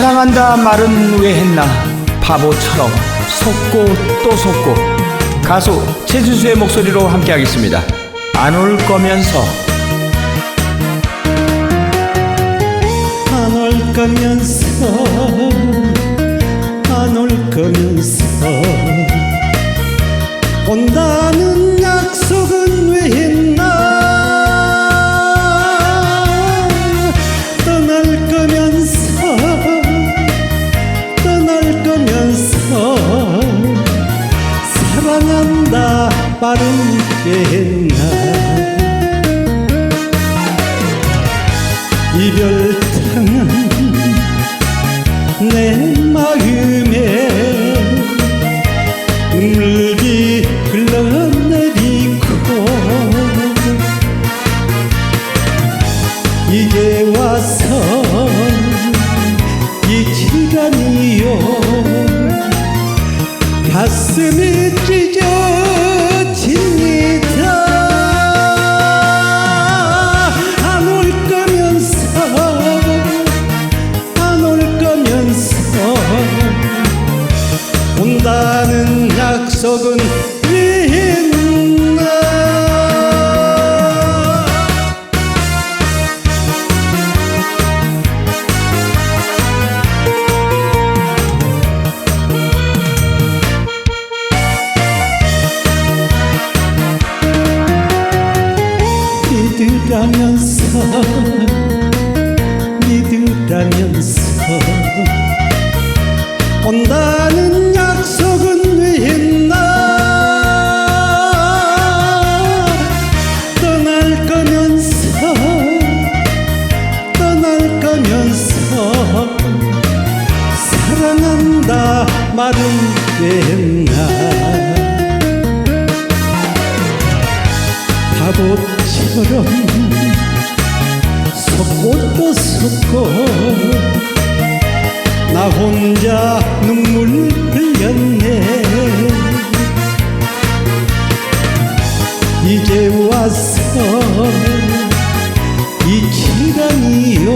사랑한다 말은 왜 했나? 바보처럼 속고 또 속고. 가수 최진수의 목소리로 함께하겠습니다. 안 올 거면서. 안 올 거면서. 안 올 거면서. 온다는 약속은 왜 했나 말은 왜 했나? 이별 당한 내 마음에 눈물이 흘러내리고 이제 와서 이지간이요. 가슴이 찢어 약속은 왜 했나? 믿으라면서 믿으라면서 온다 다 말은 왜 했나 바보처럼 또 속고 나 혼자 눈물 흘렸네. 이제 와서 이 시간이요.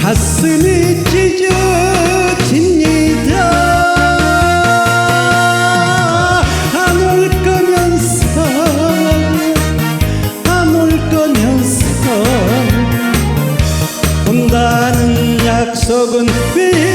가슴이 찢어 약속은 왜